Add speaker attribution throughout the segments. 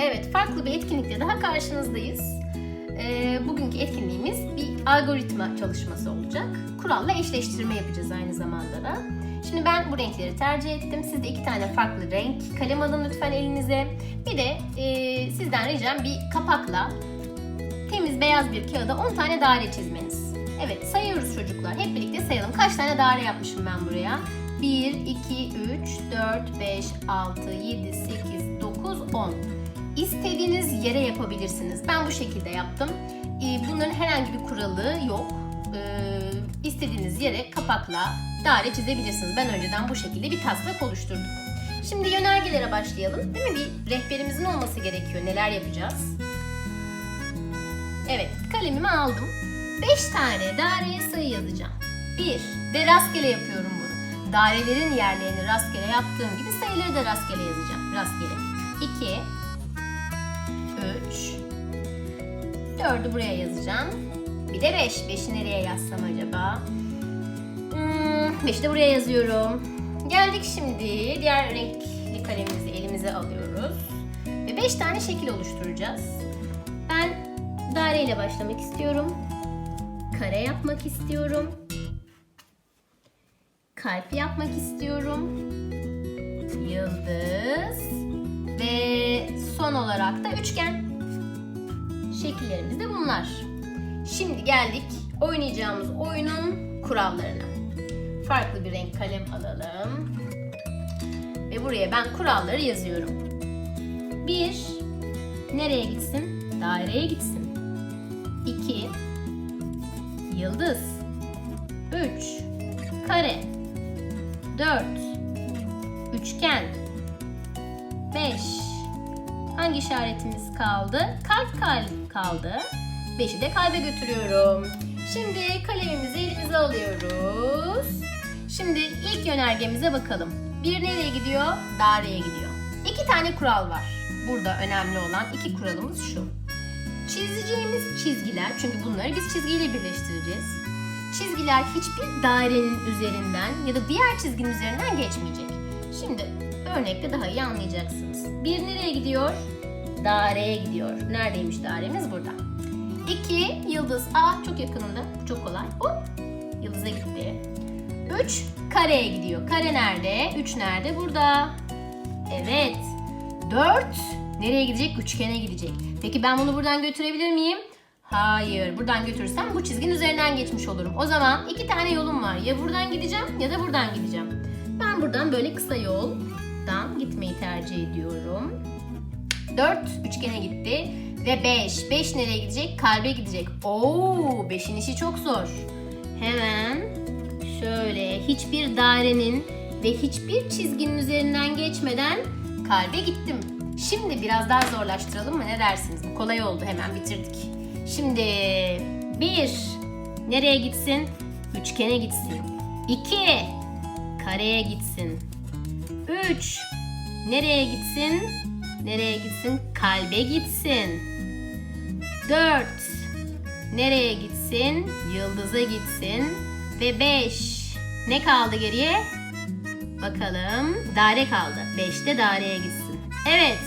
Speaker 1: Evet, farklı bir etkinlikle daha karşınızdayız. Ee, bugünkü etkinliğimiz bir algoritma çalışması olacak. Kuralla eşleştirme yapacağız aynı zamanda da. Şimdi ben bu renkleri tercih ettim. Siz de iki tane farklı renk kalem alın lütfen elinize. Bir de e, sizden ricam bir kapakla temiz beyaz bir kağıda 10 tane daire çizmeniz. Evet sayıyoruz çocuklar. Hep birlikte sayalım. Kaç tane daire yapmışım ben buraya? 1, 2, 3, 4, 5, 6, 7, 8, 9, 10. İstediğiniz yere yapabilirsiniz. Ben bu şekilde yaptım. Ee, Bunların herhangi bir kuralı yok. Ee, İstediğiniz yere kapakla daire çizebilirsiniz. Ben önceden bu şekilde bir taslak oluşturdum. Şimdi yönergelere başlayalım. Değil mi? Bir rehberimizin olması gerekiyor. Neler yapacağız? Evet, kalemimi aldım. 5 tane daireye sayı yazacağım. 1 ve rastgele yapıyorum bunu. Dairelerin yerlerini rastgele yaptığım gibi sayıları da rastgele yazacağım. Rastgele. 2 3 4'ü buraya yazacağım. Bir de 5. 5'i nereye yazsam acaba? 5'i de buraya yazıyorum. Geldik şimdi diğer renkli kalemimizi elimize alıyoruz. Ve 5 tane şekil oluşturacağız. Ben daireyle başlamak istiyorum. Kare yapmak istiyorum. Kalp yapmak istiyorum. Yıldız. Ve son olarak da üçgen. Şekillerimiz de bunlar. Şimdi geldik oynayacağımız oyunun kurallarına. Farklı bir renk kalem alalım. Ve buraya ben kuralları yazıyorum. Bir, nereye gitsin? Daireye gitsin. 2 Yıldız 3 Kare 4 Üçgen 5 Hangi işaretimiz kaldı? Kalp kalp kaldı. 5'i de kalbe götürüyorum. Şimdi kalemimizi elimize alıyoruz. Şimdi ilk yönergemize bakalım. Bir nereye gidiyor? Daireye gidiyor. İki tane kural var. Burada önemli olan iki kuralımız şu. Çizeceğimiz çizgiler, çünkü bunları biz çizgiyle birleştireceğiz. Çizgiler hiçbir dairenin üzerinden ya da diğer çizginin üzerinden geçmeyecek. Şimdi örnekte daha iyi anlayacaksınız. Bir nereye gidiyor? Daireye gidiyor. Neredeymiş dairemiz? Burada. İki, yıldız. Aa çok yakınında. Bu çok kolay. Hop, yıldıza gitti. Üç, kareye gidiyor. Kare nerede? Üç nerede? Burada. Evet. Dört, nereye gidecek? Üçgene gidecek. Peki ben bunu buradan götürebilir miyim? Hayır. Buradan götürürsem bu çizginin üzerinden geçmiş olurum. O zaman iki tane yolum var. Ya buradan gideceğim ya da buradan gideceğim. Ben buradan böyle kısa yoldan gitmeyi tercih ediyorum. 4 üçgene gitti ve 5. 5 nereye gidecek? Kalbe gidecek. Oo, 5'in işi çok zor. Hemen şöyle hiçbir dairenin ve hiçbir çizginin üzerinden geçmeden kalbe gittim. Şimdi biraz daha zorlaştıralım mı? Ne dersiniz? Bu kolay oldu. Hemen bitirdik. Şimdi 1 nereye gitsin? Üçgene gitsin. 2 kareye gitsin. 3 nereye gitsin? Nereye gitsin? Kalbe gitsin. 4 nereye gitsin? Yıldıza gitsin. Ve 5 ne kaldı geriye? Bakalım. Daire kaldı. 5'te daireye gitsin. Evet.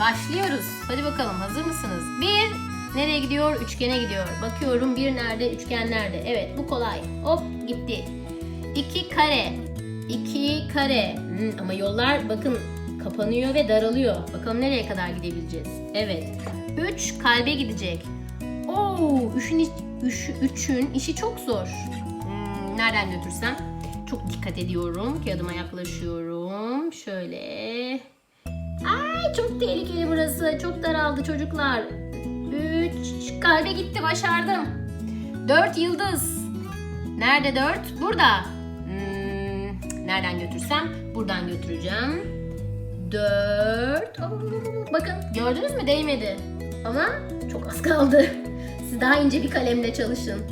Speaker 1: Başlıyoruz. Hadi bakalım hazır mısınız? 1 nereye gidiyor? Üçgene gidiyor. Bakıyorum bir nerede? Üçgen nerede? Evet bu kolay. Hop gitti. 2 kare. 2 kare. Hmm, ama yollar bakın kapanıyor ve daralıyor. Bakalım nereye kadar gidebileceğiz? Evet. 3 kalbe gidecek. Oo, üçün, iş- üç, üçün işi çok zor. Hmm, nereden götürsem? Çok dikkat ediyorum. Kağıdıma yaklaşıyorum. Şöyle. Ay çok tehlikeli burası. Çok daraldı çocuklar. 3 kalbe gitti başardım. 4 yıldız. Nerede 4? Burada. Nereden götürsem? Buradan götüreceğim. 4. Bakın gördünüz mü değmedi. Ama çok az kaldı. Siz daha ince bir kalemle çalışın.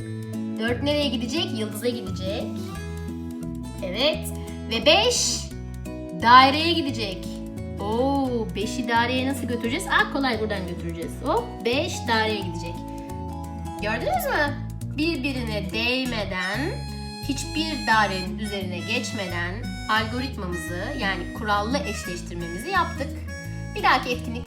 Speaker 1: 4 nereye gidecek? Yıldıza gidecek. Evet. Ve 5 daireye gidecek. Oo, 5'i daireye nasıl götüreceğiz? Ah kolay buradan götüreceğiz. Hop 5 daireye gidecek. Gördünüz mü? Birbirine değmeden, hiçbir dairenin üzerine geçmeden algoritmamızı yani kurallı eşleştirmemizi yaptık. Bir dahaki etkinlik